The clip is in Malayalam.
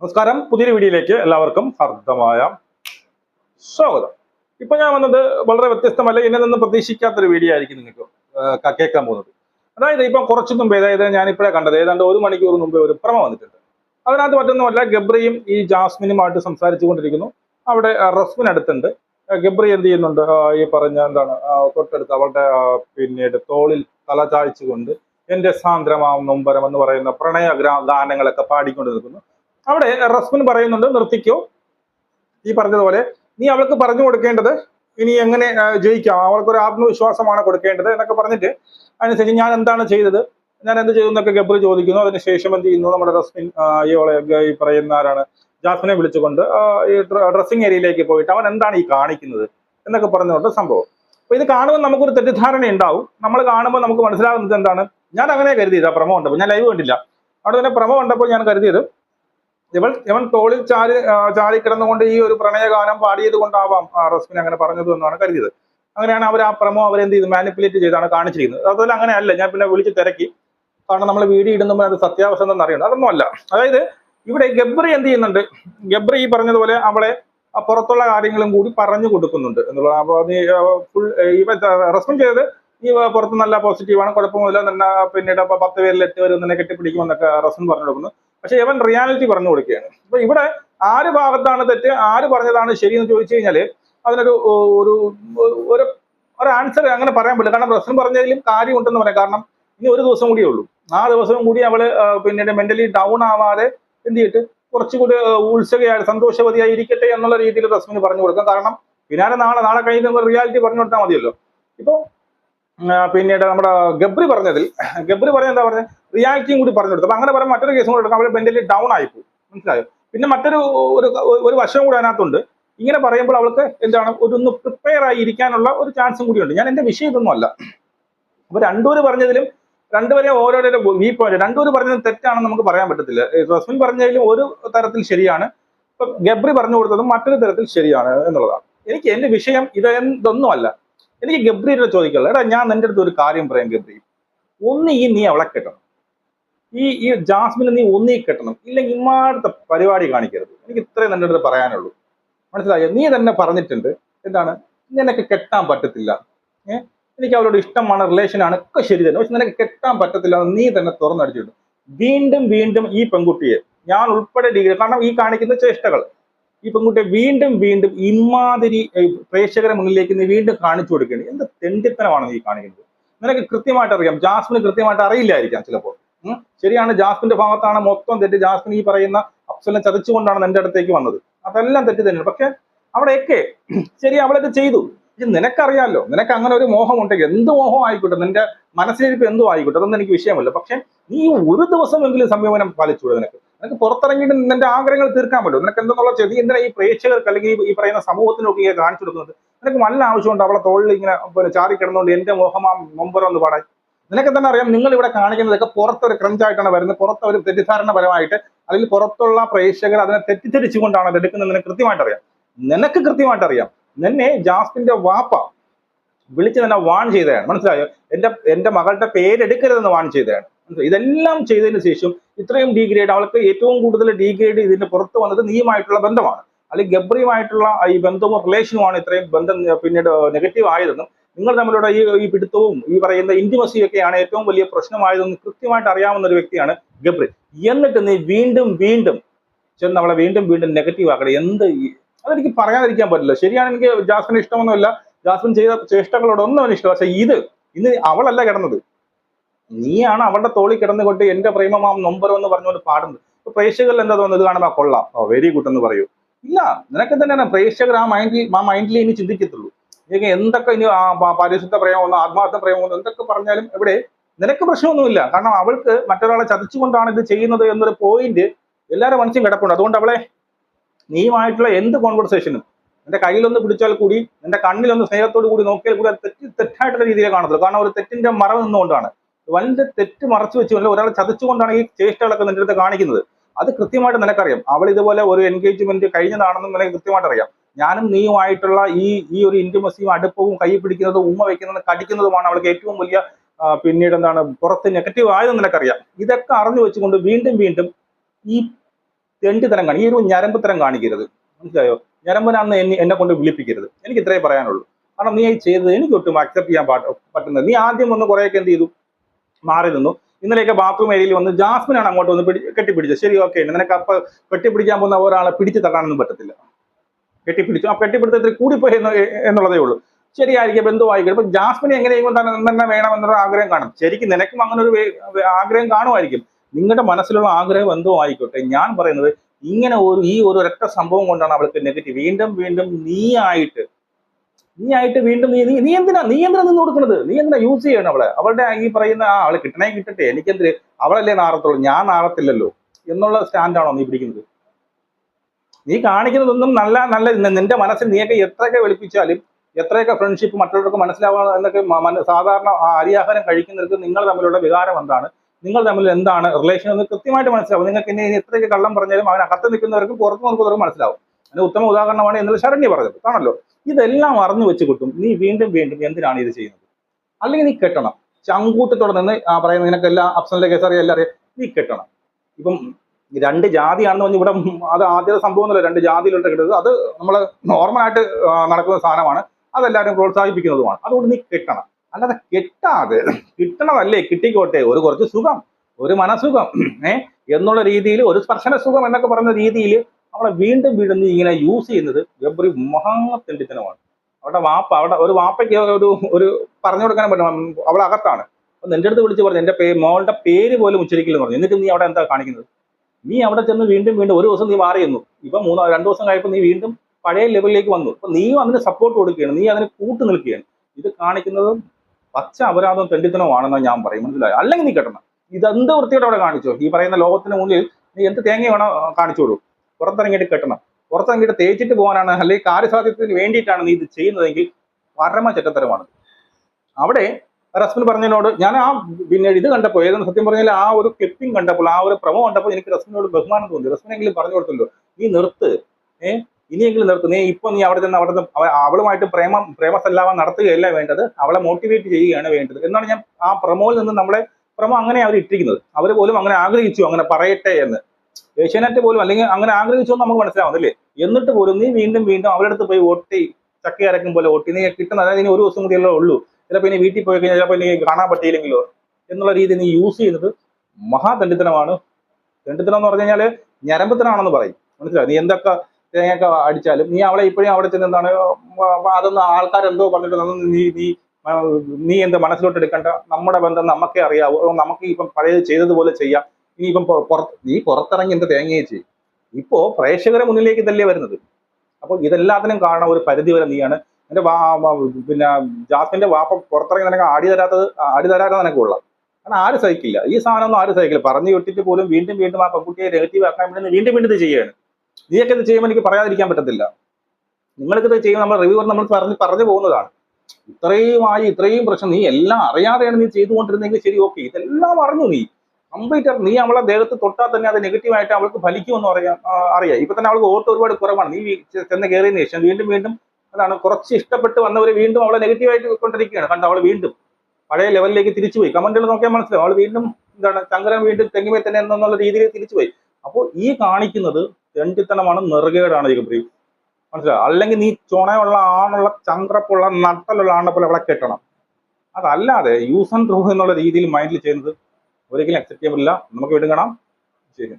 നമസ്കാരം. പുതിയൊരു വീഡിയോയിലേക്ക് എല്ലാവർക്കും ഹർദ്ദമായ സ്വാഗതം. ഇപ്പൊ ഞാൻ വന്നത് വളരെ വ്യത്യസ്തമല്ല എന്നെ നിന്ന് പ്രതീക്ഷിക്കാത്തൊരു വീഡിയോ ആയിരിക്കും നിങ്ങൾക്ക് കേൾക്കാൻ പോകുന്നത്. അതായത് ഇപ്പം കുറച്ചു മുമ്പ് അതായത് ഞാൻ ഇപ്പോഴേ കണ്ടത് ഏതാണ്ട് ഒരു മണിക്കൂർ മുമ്പേ ഒരു പ്രമ വന്നിട്ടുണ്ട്. അതിനകത്ത് മറ്റൊന്നുമല്ല ഗബ്രിയും ഈ ജാസ്മിനുമായിട്ട് സംസാരിച്ചു കൊണ്ടിരിക്കുന്നു അവിടെ റസ്മിൻ അടുത്തുണ്ട്. ഗബ്രി എന്ത് ചെയ്യുന്നുണ്ട്? ഈ പറഞ്ഞ എന്താണ് തൊട്ടടുത്ത് അവളുടെ പിന്നീട് തോളിൽ തല ചായ്ച്ചുകൊണ്ട് എന്റെ സാന്ദ്രമാം നൊമ്പരം എന്ന് പറയുന്ന പ്രണയ ഗാനങ്ങളൊക്കെ പാടിക്കൊണ്ട് നിൽക്കുന്നു. അവിടെ റസ്മിൻ പറയുന്നുണ്ട് നിർത്തിക്കോ? ഈ പറഞ്ഞതുപോലെ നീ അവൾക്ക് പറഞ്ഞു കൊടുക്കേണ്ടത് ഇനി എങ്ങനെ ജയിക്കാം? അവൾക്ക് ഒരു ആത്മവിശ്വാസമാണ് കൊടുക്കേണ്ടത് എന്നൊക്കെ പറഞ്ഞിട്ട് അതിനുസരിച്ച് ഞാൻ എന്താണ് ചെയ്തത്? ഞാൻ എന്ത് ചെയ്തു എന്നൊക്കെ ഗബ്ര ചോദിക്കുന്നു. അതിനുശേഷം എന്ത് ചെയ്യുന്നു? നമ്മുടെ റസ്മിൻ ഇവളെ ഈ പറയുന്ന ആരാണ്? ജാസ്മിനെ വിളിച്ചുകൊണ്ട് ഈ ഡ്രസ്സിങ് ഏരിയയിലേക്ക് പോയിട്ട് അവൻ എന്താണ് ഈ കാണിക്കുന്നത്? എന്നൊക്കെ പറഞ്ഞുകൊണ്ട് സംഭവം. അപ്പൊ ഇത് കാണുമ്പോൾ നമുക്കൊരു തെറ്റിദ്ധാരണ ഉണ്ടാവും നമ്മൾ കാണുമ്പോൾ നമുക്ക് മനസ്സിലാകുന്നത് എന്താണ്? ഞാൻ അങ്ങനെ കരുതിയത് ആ പ്രമോ കണ്ടപ്പോൾ. ഞാൻ ലൈവ് കണ്ടില്ല. അവിടെ തന്നെ പ്രമോ കണ്ടപ്പോൾ ഞാൻ കരുതിയത് ഇവൾ ഇവൻ തോളിൽ ചാരി ചാടിക്കിടന്നുകൊണ്ട് ഈ ഒരു പ്രണയഗാനം പാടിയത് കൊണ്ടാവാം റസ്മിൻ അങ്ങനെ പറഞ്ഞത് എന്നാണ് കരുതിയത്. അങ്ങനെയാണ് അവർ ആ പ്രമോ അവരെന്ത് ചെയ്ത് മാനിപ്പുലേറ്റ് ചെയ്താണ് കാണിച്ചിരിക്കുന്നത്. അതുപോലെ അങ്ങനെയല്ല ഞാൻ പിന്നെ വിളിച്ച് തിരക്കി. കാരണം നമ്മൾ വീഡിയോ ഇടുന്നപ്പോൾ അത് സത്യാവസ്ഥ എന്ന് അറിയണം അതൊന്നും അല്ല. അതായത് ഇവിടെ ഗബ്രി എന്ത് ചെയ്യുന്നുണ്ട്? ഗബ്രി ഈ പറഞ്ഞതുപോലെ അവളെ പുറത്തുള്ള കാര്യങ്ങളും കൂടി പറഞ്ഞു കൊടുക്കുന്നുണ്ട് എന്നുള്ളത് അപ്പൊ നീ ഫുൾ ഇവ റെസ്പോൺ ചെയ്തത് നീ പുറത്ത് നല്ല പോസിറ്റീവാണ് കുഴപ്പമൊന്നുമില്ല. തന്നെ പിന്നീട് പത്ത് പേരിൽ എട്ട് പേര് നിന്നെ കെട്ടിപ്പിടിക്കുമെന്നൊക്കെ റസൻ പറഞ്ഞു കൊടുക്കുന്നു പക്ഷെ ഇവൻ റിയാലിറ്റി പറഞ്ഞു കൊടുക്കുകയാണ്. അപ്പൊ ഇവിടെ ആര് ഭാഗത്താണ് തെറ്റ് ആര് പറഞ്ഞതാണ് ശരി എന്ന് ചോദിച്ചു കഴിഞ്ഞാൽ അതിനൊരു ഒരു ഒരു ഒരു ആൻസർ അങ്ങനെ പറയാൻ പറ്റില്ല. കാരണം റസൻ പറഞ്ഞതിലും കാര്യമുണ്ടെന്ന് പറയാം. കാരണം ഇനി ഒരു ദിവസം കൂടിയേ ഉള്ളൂ. ആ ദിവസം കൂടി അവൾ പിന്നീട് മെന്റലി ഡൗൺ ആവാതെ എന്ത് ചെയ്തിട്ട് കുറച്ചുകൂടി ഉത്സവയായി സന്തോഷവതിയായി ഇരിക്കട്ടെ എന്നുള്ള രീതിയിൽ റസ്മിന് പറഞ്ഞു കൊടുക്കാം. കാരണം പിന്നാലെ നാളെ നാളെ കഴിഞ്ഞ് റിയാലിറ്റി പറഞ്ഞു കൊടുത്താൽ മതിയല്ലോ. ഇപ്പൊ ആ, പിന്നീട് നമ്മുടെ ഗബ്രി പറഞ്ഞതിൽ ഗബ്രി പറഞ്ഞ എന്താ പറഞ്ഞത് റിയാലിറ്റിയും കൂടി പറഞ്ഞു കൊടുത്തു അപ്പൊ അങ്ങനെ പറയുമ്പോൾ മറ്റൊരു കേസും കൂടെ എടുക്കാം. അവൾ മെന്റലി ഡൗൺ ആയിപ്പോയി. മനസ്സിലായോ? പിന്നെ മറ്റൊരു ഒരു ഒരു വശം കൂടെ അതിനകത്തുണ്ട്. ഇങ്ങനെ പറയുമ്പോൾ അവൾക്ക് എന്താണ്? ഒരു ഒന്ന് പ്രിപ്പയർ ആയി ഇരിക്കാനുള്ള ഒരു ചാൻസും കൂടിയുണ്ട് ഞാൻ എന്റെ വിഷയം ഇതൊന്നും അല്ല. അപ്പൊ രണ്ടുപേര് പറഞ്ഞതിലും രണ്ടുപേരെ ഓരോരോ വീ പോയിന്റ് രണ്ടുപേര് പറഞ്ഞത് തെറ്റാണെന്ന് നമുക്ക് പറയാൻ പറ്റത്തില്ല. റസ്മിൻ പറഞ്ഞതിലും ഒരു തരത്തിൽ ശരിയാണ്. ഇപ്പൊ ഗബ്രി പറഞ്ഞു കൊടുത്തതും മറ്റൊരു തരത്തിൽ ശരിയാണ് എന്നുള്ളതാണ്. എനിക്ക് എന്റെ വിഷയം ഇത് ഇതൊന്നുമല്ല എനിക്ക് ഗബ്രിയുടെ ചോദിക്കുള്ളൂ എടാ ഞാൻ നിന്റെ അടുത്ത് ഒരു കാര്യം പറയാം ഗബ്രി. ഒന്ന് ഈ നീ അവളെ കെട്ടണം. ഈ ഈ ജാസ്മിനെ നീ ഒന്നീ കെട്ടണം. ഇല്ലെങ്കിൽ ഇമാടത്തെ പരിപാടി കാണിക്കരുത്. എനിക്ക് ഇത്രയും നിന്റെ അടുത്ത് പറയാനുള്ളൂ. മനസ്സിലായോ? നീ തന്നെ പറഞ്ഞിട്ടുണ്ട്. എന്താണ്? നിനക്ക് കെട്ടാൻ പറ്റത്തില്ല. ഏഹ് എനിക്ക് അവരോട് ഇഷ്ടമാണ് റിലേഷനാണ് ഒക്കെ ശരി തന്നെ. പക്ഷെ നിനക്ക് കെട്ടാൻ പറ്റത്തില്ല നീ തന്നെ തുറന്നടിച്ചിട്ടുണ്ട്. വീണ്ടും വീണ്ടും ഈ പെൺകുട്ടിയെ ഞാൻ ഉൾപ്പെടെ ഡിഗ്രി കാരണം ഈ കാണിക്കുന്ന ചേഷ്ടകൾ ഈ പെൺകുട്ടിയെ വീണ്ടും വീണ്ടും ഇമാതിരി പ്രേക്ഷകരെ മുന്നിലേക്ക് വീണ്ടും കാണിച്ചു കൊടുക്കേണ്ടത് എന്ത് തെണ്ടിത്തനമാണ് നീ കാണിക്കുന്നത്? നിനക്ക് കൃത്യമായിട്ട് അറിയാം. ജാസ്മിന് കൃത്യമായിട്ട് അറിയില്ലായിരിക്കാം ചിലപ്പോൾ. ശരിയാണ് ജാസ്മിന്റെ ഭാഗത്താണ് മൊത്തം തെറ്റ്. ജാസ്മിൻ ഈ പറയുന്ന അപ്സലിനെ ചതച്ചുകൊണ്ടാണ് നിന്റെ അടുത്തേക്ക് വന്നത്. അതെല്ലാം തെറ്റ് തന്നെയാണ്. പക്ഷെ അവിടെയൊക്കെ ശരി അവളത് ചെയ്തു. നിനക്കറിയാലോ. നിനക്ക് അങ്ങനെ ഒരു മോഹം ഉണ്ടെങ്കിൽ എന്ത് മോഹം ആയിക്കോട്ടെ? നിന്റെ മനസ്സിലിരിപ്പ് എന്തോ ആയിക്കോട്ടെ? അതൊന്നും എനിക്ക് വിഷയമല്ല. പക്ഷെ നീ ഒരു ദിവസമെങ്കിലും സംയമനം പാലിച്ചൂടെ നിനക്ക്. നിനക്ക് പുറത്തിറങ്ങിയിട്ട് നിന്റെ ആഗ്രഹങ്ങൾ തീർക്കാൻ പറ്റും നിനക്ക് എന്തെന്നുള്ള ചെതി എന്തിനാ ഈ പ്രേക്ഷകർക്ക് അല്ലെങ്കിൽ ഈ- പറയുന്ന സമൂഹത്തിനൊക്കെ കാണിച്ചു കൊടുക്കുന്നത്? നിനക്ക് നല്ല ആവശ്യമുണ്ട്? അവളെ തോളിൽ ഇങ്ങനെ പിന്നെ ചാരി കിടന്നുകൊണ്ട് എന്റെ മോഹമാ നൊമ്പരം എന്ന് പാടാൻ. നിനക്ക് തന്നെ അറിയാം? നിങ്ങൾ ഇവിടെ കാണിക്കുന്നതൊക്കെ പുറത്തൊരു ക്രഞ്ചായിട്ടാണ് വരുന്നത്. പുറത്ത് ഒരു തെറ്റിദ്ധാരണപരമായിട്ട് അല്ലെങ്കിൽ പുറത്തുള്ള പ്രേക്ഷകർ അതിനെ തെറ്റിദ്ധരിച്ചുകൊണ്ടാണ് അത് എടുക്കുന്നത് നിനക്ക് കൃത്യമായിട്ട് അറിയാം. നിനക്ക് കൃത്യമായിട്ട് അറിയാം. നിന്നെ ജാസ്മിന്റെ വാപ്പ വിളിച്ച് നിന്നെ വാൺ ചെയ്തതാണ്. മനസ്സിലായോ? എന്റെ എന്റെ മകളുടെ പേരെടുക്കരുതെന്ന് വാൺ ചെയ്തതാണ്? ഇതെല്ലാം ചെയ്തതിന് ശേഷം ഇത്രയും ഡീഗ്രേഡ് അവൾക്ക് ഏറ്റവും കൂടുതൽ ഡീഗ്രേഡ് ഇതിന്റെ പുറത്ത് വന്നത് നീയുമായിട്ടുള്ള ബന്ധമാണ്. അല്ലെങ്കിൽ ഗബ്രിയുമായിട്ടുള്ള ഈ ബന്ധവും റിലേഷനുമാണ് ഇത്രയും ബന്ധം പിന്നീട് നെഗറ്റീവ് ആയതെന്നും നിങ്ങൾ തമ്മിലുള്ള ഈ ഈ പിടുത്തവും ഈ പറയുന്ന ഇന്റിമസിയും ഒക്കെയാണ് ഏറ്റവും വലിയ പ്രശ്നമായതെന്ന് കൃത്യമായിട്ട് അറിയാവുന്ന ഒരു വ്യക്തിയാണ് ഗബ്രി. എന്നിട്ട് നീ വീണ്ടും വീണ്ടും ചെന്ന് അവളെ വീണ്ടും വീണ്ടും നെഗറ്റീവ് ആക്കണം. എന്ത് അതെനിക്ക് പറയാതിരിക്കാൻ പറ്റില്ല. ശരിയാണ് എനിക്ക് ജാസ്മിന് ഇഷ്ടമൊന്നുമില്ല. ജാസ്മിൻ ചെയ്ത ചേഷ്ടകളോടൊന്നും അവന് ഇഷ്ടം പക്ഷെ ഇത് ഇന്ന് അവളല്ല കിടന്നത്. നീയാണ് അവളുടെ തോളിൽ കിടന്നുകൊണ്ട് എന്റെ പ്രേമമാം നൊമ്പരം എന്ന് പറഞ്ഞുകൊണ്ട് പാടുന്നത്. അപ്പൊ പ്രേക്ഷകരിൽ എന്താ തോന്നുന്നത്? കാണുമ്പോൾ കാണുമ്പോ കൊള്ളാം. ഓ വെരി ഗുഡ് എന്ന് പറയൂ. ഇല്ല നിനക്ക് തന്നെയാണ് പ്രേക്ഷകർ ആ മൈൻഡിൽ ആ മൈൻഡിൽ ഇനി ചിന്തിക്കത്തുള്ളൂ. നിനക്ക് എന്തൊക്കെ ഇനി പരിശുദ്ധ പ്രേമമെന്നോ ആത്മാർത്ഥ പ്രേമമെന്നോ എന്തൊക്കെ പറഞ്ഞാലും ഇവിടെ നിനക്ക് പ്രശ്നമൊന്നുമില്ല. കാരണം അവൾക്ക് മറ്റൊരാളെ ചതിച്ചുകൊണ്ടാണ് ഇത് ചെയ്യുന്നത് എന്നൊരു പോയിന്റ് എല്ലാവരും മനസ്സിലും കിടപ്പുണ്ട്. അതുകൊണ്ട് അവളെ നീയുമായിട്ടുള്ള എന്ത് കോൺവെർസേഷനും നിന്റെ കയ്യിലൊന്ന് പിടിച്ചാൽ കൂടി നിന്റെ കണ്ണിലൊന്ന് സ്നേഹത്തോടു കൂടി നോക്കിയാൽ കൂടി അത് തെറ്റ് തെറ്റായിട്ടുള്ള രീതിയിലേ കാണത്തുള്ളൂ. കാരണം ഒരു തെറ്റിന്റെ മറവ് നിന്നുകൊണ്ടാണ്. വല്ല തെറ്റ് മറച്ചു വെച്ചുകൊണ്ട് ഒരാളെ ചതച്ചുകൊണ്ടാണ് ഈ ചേഷ്ടകളൊക്കെ നിന്റെ അടുത്ത് കാണിക്കുന്നത്. അത് കൃത്യമായിട്ട് നിനക്കറിയാം. അവൾ ഇതുപോലെ ഒരു എൻഗേജ്മെന്റ് കഴിഞ്ഞതാണെന്നും നിനക്ക് കൃത്യമായിട്ട് അറിയാം. ഞാനും നീയുമായിട്ടുള്ള ഈ ഈ ഒരു ഇന്റിമസിയും അടുപ്പവും കൈ പിടിക്കുന്നതും ഉമ്മ വെക്കുന്നതും കടിക്കുന്നതുമാണ് അവൾക്ക് ഏറ്റവും വലിയ പിന്നീട് എന്താണ് പുറത്ത് നെഗറ്റീവ് ആയതെന്ന് നിനക്കറിയാം. ഇതൊക്കെ അറിഞ്ഞു വെച്ചുകൊണ്ട് വീണ്ടും വീണ്ടും ഈ തെണ്ടിത്തരം കാണി ഈ ഒരു ഞരമ്പ് തരം കാണിക്കരുത്. മനസ്സിലായോ? ഞരമ്പനാന്ന് എന്നെ എന്നെ കൊണ്ട് വിളിപ്പിക്കരുത്. എനിക്ക് ഇത്രേ പറയാനുള്ളൂ. കാരണം നീ ചെയ്തത് എനിക്ക് ഒട്ടും അക്സെപ്റ്റ് ചെയ്യാൻ പറ്റുന്നത് നീ ആദ്യം ഒന്ന് കുറേയൊക്കെ എന്ത് ചെയ്തു? മാറി നിന്നു. ഇന്നലെയൊക്കെ ബാത്റൂം ഏരിയയിൽ വന്ന് ജാസ്മിനാണ് അങ്ങോട്ട് വന്ന് പിടി കെട്ടിപ്പിടിച്ചത്. ശരി ഓക്കെ നിനക്ക് അപ്പൊ കെട്ടിപ്പിടിക്കാൻ പോകുന്ന ഒരാളെ പിടിച്ച് തട്ടാനൊന്നും പറ്റത്തില്ല. കെട്ടിപ്പിടിച്ചു. ആ കെട്ടിപ്പിടുത്തത്തിൽ കൂടിപ്പോയി എന്ന് എന്നുള്ളതേ ഉള്ളൂ. ശരിയായിരിക്കും ബന്ധുവായിരിക്കും ഇപ്പം ജാസ്മിനെ എങ്ങനെയെങ്കിലും തന്നെ തന്നെ വേണമെന്നൊരു ആഗ്രഹം കാണും. ശരിക്കും നിനക്കും അങ്ങനെ ഒരു ആഗ്രഹം കാണുമായിരിക്കും. നിങ്ങളുടെ മനസ്സിലുള്ള ആഗ്രഹം എന്തോ ആയിക്കോട്ടെ. ഞാൻ പറയുന്നത് ഇങ്ങനെ ഒരു ഈ ഒരു ഒരൊറ്റ സംഭവം കൊണ്ടാണ് അവൾക്ക് നെഗറ്റീവ് വീണ്ടും വീണ്ടും നീ ആയിട്ട് നീ ആയിട്ട് വീണ്ടും നീ നീ- എന്തിനാ നീ എന്തിനാ നിന്ന് കൊടുക്കുന്നത്? നീ എന്തിനാ യൂസ് ചെയ്യണം അവളെ? അവളുടെ ഈ പറയുന്ന ആ അവളെ കിട്ടണേ കിട്ടട്ടെ. എനിക്കെന്തിന്? അവളല്ലേ നാറത്തുള്ളൂ. ഞാൻ നാറത്തില്ലല്ലോ. എന്നുള്ള സ്റ്റാൻഡാണോ നീ പിടിക്കുന്നത്? നീ കാണിക്കുന്നതൊന്നും നല്ല നല്ല നിന്റെ മനസ്സിൽ നീയൊക്കെ എത്രയൊക്കെ വെളുപ്പിച്ചാലും എത്രയൊക്കെ ഫ്രണ്ട്ഷിപ്പ് മറ്റുള്ളവർക്ക് മനസ്സിലാവുക എന്നൊക്കെ സാധാരണ അരിയാഹാരം കഴിക്കുന്നവർക്ക് നിങ്ങൾ തമ്മിലുള്ള വികാരം എന്താണ്? നിങ്ങൾ തമ്മിൽ എന്താണ് റിലേഷൻ എന്ന് കൃത്യമായിട്ട് മനസ്സിലാവും. നിങ്ങൾക്ക് ഇനി എത്രയൊക്കെ കള്ളം പറഞ്ഞാലും അവൻ അകത്ത് നിൽക്കുന്നവർക്ക് പുറത്ത് നോക്കുന്നവർക്ക് മനസ്സിലാവും. അതിന് ഉത്തമ ഉദാഹരണമാണ് എന്നുള്ള ശരണ്യ പറഞ്ഞത്. ആണല്ലോ ഇതെല്ലാം അറിഞ്ഞു വെച്ച് കിട്ടും. നീ വീണ്ടും വീണ്ടും എന്തിനാണ് ഇത് ചെയ്യുന്നത്? അല്ലെങ്കിൽ നീ കെട്ടണം. ചങ്കൂട്ടത്തോടെ നിന്ന് ആ പറയുന്ന നിനക്ക് എല്ലാ അപ്സനിലെ കേസ് അറിയാം എല്ലാം അറിയാം. നീ കെട്ടണം. ഇപ്പം രണ്ട് ജാതിയാണെന്ന് പറഞ്ഞ് ഇവിടെ അത് ആദ്യത്തെ സംഭവം എന്നല്ല രണ്ട് ജാതിയിലോട്ട് കിട്ടുന്നത് അത് നമ്മൾ നോർമലായിട്ട് നടക്കുന്ന സാധനമാണ്. അതെല്ലാവരും പ്രോത്സാഹിപ്പിക്കുന്നതുമാണ്. അതുകൊണ്ട് നീ കെട്ടണം. അല്ലാതെ കെട്ടാതെ കിട്ടണമല്ലേ കിട്ടിക്കോട്ടെ. ഒരു കുറച്ച് സുഖം ഒരു മനസുഖം ഏഹ് എന്നുള്ള രീതിയിൽ ഒരു സ്പർശന സുഖം എന്നൊക്കെ പറയുന്ന രീതിയിൽ അവളെ വീണ്ടും വീണ്ടും ഇങ്ങനെ യൂസ് ചെയ്യുന്നത് എവറി മഹാതെണ്ടിത്തനമാണ് അവിടെ വാപ്പ അവിടെ ഒരു വാപ്പയ്ക്ക് ഒരു ഒരു പറഞ്ഞു കൊടുക്കാൻ പറ്റും. അവൾ അകത്താണ്. അപ്പൊ നിന്റെ അടുത്ത് വിളിച്ച് പറഞ്ഞു എന്റെ പേ മോളുടെ പേര് പോലും ഉച്ചരിക്കില്ലെന്ന് പറഞ്ഞു. എന്നിട്ട് നീ അവിടെ എന്താ കാണിക്കുന്നത്? നീ അവിടെ ചെന്ന് വീണ്ടും വീണ്ടും ഒരു ദിവസം നീ മാറിയെന്നു. ഇപ്പൊ മൂന്നോ രണ്ടു ദിവസം കഴിയുമ്പോൾ നീ വീണ്ടും പഴയ ലെവലിലേക്ക് വന്നു. അപ്പൊ നീയും അതിന് സപ്പോർട്ട് കൊടുക്കുകയാണ്. നീ അതിന് കൂട്ടു നിൽക്കുകയാണ്. ഇത് കാണിക്കുന്നത് പച്ച അപരാധം തെണ്ടിത്തനമാണെന്നാണ് ഞാൻ പറയും. മനസ്സിലായോ? അല്ലെങ്കിൽ നീ കെട്ടണം ഇതെന്ത് വൃത്തിയോടെ അവിടെ കാണിച്ചോ? ഈ പറയുന്ന ലോകത്തിന് മുന്നിൽ നീ എന്ത് തേങ്ങ വേണം കാണിച്ചോളൂ. പുറത്തിറങ്ങിയിട്ട് കെട്ടണം. പുറത്തിറങ്ങിയിട്ട് തേച്ചിട്ട് പോകാനാണ് അല്ലെങ്കിൽ കാര്യസാധ്യത്തിന് വേണ്ടിയിട്ടാണ് നീ ഇത് ചെയ്യുന്നതെങ്കിൽ പരമ ചെറ്റത്തരമാണ് അവിടെ റസ്മിൻ പറഞ്ഞതിനോട് ഞാൻ ആ പിന്നെ ഇത് കണ്ടപ്പോൾ ഏതെന്ന് സത്യം പറഞ്ഞാൽ ആ ഒരു ക്ലിപ്പിംഗ് കണ്ടപ്പോൾ ആ ഒരു പ്രമോ കണ്ടപ്പോൾ എനിക്ക് റസ്മിനോട് ബഹുമാനം തോന്നി. റസ്മിനെങ്കിലും പറഞ്ഞു കൊടുത്തല്ലോ നീ നിർത്ത്. ഏ? ഇനിയെങ്കിലും നിർത്ത്. നീ ഇപ്പൊ നീ അവിടെ ചെന്ന് അവിടെ നിന്ന് അവ- അവളുമായിട്ട് പ്രേമം പ്രേമസല്ലാപം നടത്തുകയല്ല വേണ്ടത്. അവളെ മോട്ടിവേറ്റ് ചെയ്യുകയാണ് വേണ്ടത്. എന്നാണ് ഞാൻ ആ പ്രമോയിൽ നിന്ന് നമ്മളെ പ്രമോ അങ്ങനെ അവർ ഇട്ടിരിക്കുന്നത് അവർ പോലും അങ്ങനെ ആഗ്രഹിച്ചു അങ്ങനെ പറയട്ടെ എന്ന്. ഏഷ്യാനെറ്റ് പോലും അല്ലെങ്കിൽ അങ്ങനെ ആഗ്രഹിച്ചു എന്ന് നമുക്ക് മനസ്സിലാവുന്നില്ലേ എന്നിട്ട് പോലും നീ വീണ്ടും വീണ്ടും അവരുടെ അടുത്ത് പോയി ഒട്ടി ചക്ക അരക്കും പോലെ ഒട്ടി. നീ കിട്ടുന്ന അതായത് ഇനി ഒരു ദിവസം കൂടിയല്ലേ ഉള്ളൂ. ചിലപ്പോൾ ഇനി വീട്ടിൽ പോയി കഴിഞ്ഞാൽ ചിലപ്പോൾ ഇനി കാണാൻ പറ്റിയില്ലെങ്കിലോ? എന്നുള്ള രീതി നീ യൂസ് ചെയ്യുന്നത് മഹാദണ്ഡിത്തനമാണ് ദണ്ഡിത്തനം എന്ന് പറഞ്ഞു കഴിഞ്ഞാൽ ഞരമ്പത്തനാണെന്ന് പറയും. മനസ്സിലായി? നീ എന്തൊക്കെ തേങ്ങയൊക്കെ അടിച്ചാലും നീ അവളെ ഇപ്പോഴും അവിടെ ചെന്ന് എന്താണ് അതൊന്നും ആൾക്കാരെന്തോ പറഞ്ഞിട്ട് നീ നീ നീ എന്താ മനസ്സിലോട്ട് എടുക്കണ്ട നമ്മുടെ ബന്ധം നമുക്കേ അറിയാവൂ. നമുക്ക് ഇപ്പം പഴയത് ചെയ്തതുപോലെ ചെയ്യാം. ഇനിയിപ്പം ഇപ്പം പുറത്ത് നീ പുറത്തിറങ്ങി എന്ത് തേങ്ങയെ ചെയ്യും? ഇപ്പോ പ്രേക്ഷകരെ മുന്നിലേക്ക് ഇതല്ലേ വരുന്നത്. അപ്പോൾ ഇതെല്ലാത്തിനും കാരണം ഒരു പരിധി വരെ നീയാണ്. എന്റെ വാ പിന്നെ ജാസ്മിന്റെ വാപ്പ പുറത്തിറങ്ങി നിനക്ക് ആടി തരാത്തത് ആടി തരാതെ നിനക്കുള്ള. കാരണം ആരും സഹിക്കില്ല. ഈ സാധനം ഒന്നും ആരും സഹിക്കില്ല. പറഞ്ഞു വിട്ടിട്ട് പോലും വീണ്ടും വീണ്ടും ആ പെൺകുട്ടിയെ നെഗറ്റീവ് ആക്കാൻ വേണ്ടി വീണ്ടും വീണ്ടും ഇത് ചെയ്യാണ് നീയൊക്കെ ഇത് ചെയ്യുമ്പോൾ എനിക്ക് പറയാതിരിക്കാൻ പറ്റത്തില്ല. ഇത് ചെയ്യുമ്പോൾ നമ്മൾ റിവ്യൂവർ നമ്മൾ പറഞ്ഞ് പറഞ്ഞു പോകുന്നതാണ്. ഇത്രയും ആയി ഇത്രയും പ്രശ്നം നീ എല്ലാം അറിയാതെയാണ് നീ ചെയ്തുകൊണ്ടിരുന്നെങ്കിൽ ശരി ഓക്കെ ഇതെല്ലാം അറിഞ്ഞു നീ. കംപ്ലീറ്റ് നീ അവളെ ദേഹത്ത് തൊട്ടാൽ തന്നെ അത് നെഗറ്റീവായിട്ട് അവൾക്ക് ഫലിക്കുമെന്ന് പറയാം അറിയാം. ഇപ്പൊ തന്നെ അവൾക്ക് ഓർത്ത് ഒരുപാട് കുറവാണ്. നീ ചെന്ന് കയറിയതിന് ശേഷം വീണ്ടും വീണ്ടും അതാണ് കുറച്ച് ഇഷ്ടപ്പെട്ട് വന്നവര് വീണ്ടും അവളെ നെഗറ്റീവായിട്ട് കൊണ്ടിരിക്കുകയാണ്. കണ്ടോ അവൾ വീണ്ടും പഴയ ലെവലിലേക്ക് തിരിച്ചുപോയി കമന്റുകൾ നോക്കിയാൽ മനസ്സിലാവും. അവൾ വീണ്ടും എന്താണ് ചങ്കരൻ വീണ്ടും തെങ്ങിമേ തന്നെ എന്നുള്ള രീതിയിൽ തിരിച്ചുപോയി അപ്പോൾ ഈ കാണിക്കുന്നത് തെണ്ടിത്തനമാണ് നെറുകേടാണ് ജഗപ്രീ മനസ്സിലാവും അല്ലെങ്കിൽ നീ ചുണയുള്ള ആണുള്ള ചന്ദ്രപ്പുള്ള നട്ടലുള്ള ആണെ പോലെ അവളെ കെട്ടണം. അതല്ലാതെ യൂസ് ആൻഡ് ത്രൂ എന്നുള്ള രീതിയിൽ മൈൻഡിൽ ചെയ്യുന്നത് ഒരിക്കലും അക്സെപ്റ്റ് ചെയ്യാൻ പറ്റില്ല. നമുക്ക് വീണ്ടും കാണാം. ശരി